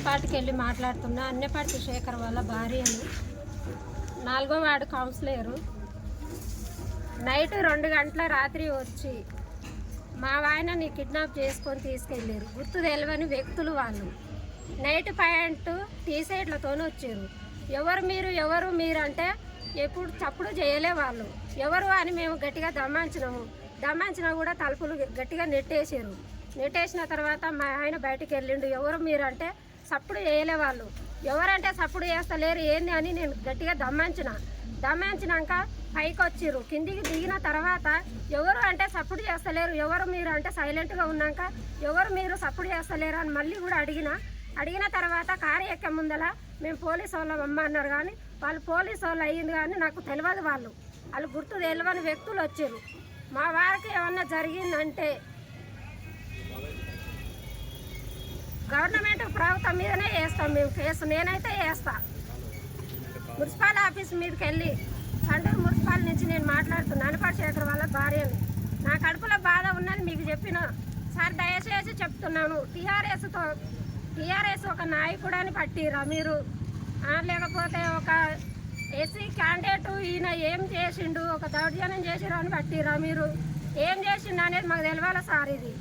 మున్సిపాలిటీకి వెళ్ళి మాట్లాడుతున్నా అన్నపాటి శేఖర్ వాళ్ళ భార్యని నాలుగో వార్డు కౌన్సిలరు. నైట్ రెండు గంటల రాత్రి వచ్చి మా వాయనని కిడ్నాప్ చేసుకొని తీసుకెళ్ళారు. గుర్తు తెలియని వ్యక్తులు వాళ్ళు. నైట్ ప్యాంటు టీ వచ్చారు ఎవరు మీరు ఎవరు మీరు అంటే ఎప్పుడు చప్పుడు చేయలే వాళ్ళు. ఎవరు అని మేము గట్టిగా దమ్మాంచినాము. దమ్మాంచినా కూడా తలుపులు గట్టిగా నెట్టేసారు నెట్టేసిన తర్వాత మా ఆయన బయటికి వెళ్ళిండు. ఎవరు మీరు అంటే సప్పుడు చేయలే వాళ్ళు ఎవరంటే సప్పుడు చేస్తలేరు ఏంది అని నేను గట్టిగా దమ్మించిన. దమ్మించినాక పైకి వచ్చిర్రు కిందికి దిగిన తర్వాత ఎవరు అంటే సప్పుడు చేస్తలేరు ఎవరు మీరు అంటే సైలెంట్గా ఉన్నాక ఎవరు మీరు సప్పుడు చేస్తలేరు అని మళ్ళీ కూడా అడిగిన. అడిగిన తర్వాత కారు ఎక్కే ముందల మేము పోలీసు వాళ్ళం అమ్మ అన్నారు కానీ వాళ్ళు పోలీసు వాళ్ళు అయ్యింది కానీ నాకు తెలియదు వాళ్ళు. వాళ్ళు గుర్తు తెలియని వ్యక్తులు వచ్చారు మా వారికి ఏమన్నా జరిగిందంటే గవర్నమెంట్ ప్రభుత్వం మీదనే వేస్తాం మేము కేసు. నేనైతే వేస్తా మున్సిపల్ ఆఫీస్ మీదకి వెళ్ళి సండూరు మున్సిపల్ నుంచి నేను మాట్లాడుతున్నాను అనపాటి శేఖర్ వాళ్ళ భార్యని. నా కడుపులో బాధ ఉన్నది మీకు చెప్పిన. సార్ దయచేసి చెప్తున్నాను. టీఆర్ఎస్తో టీఆర్ఎస్ ఒక నాయకుడని పట్టిరా మీరు. లేకపోతే ఒక ఎస్సీ క్యాండిడేట్ ఈయన ఏం చేసిండు ఒక దౌర్జన్యం చేసిరా అని పట్టిరా మీరు. ఏం చేసిండు అనేది మాకు తెలియాలి సార్ ఇది.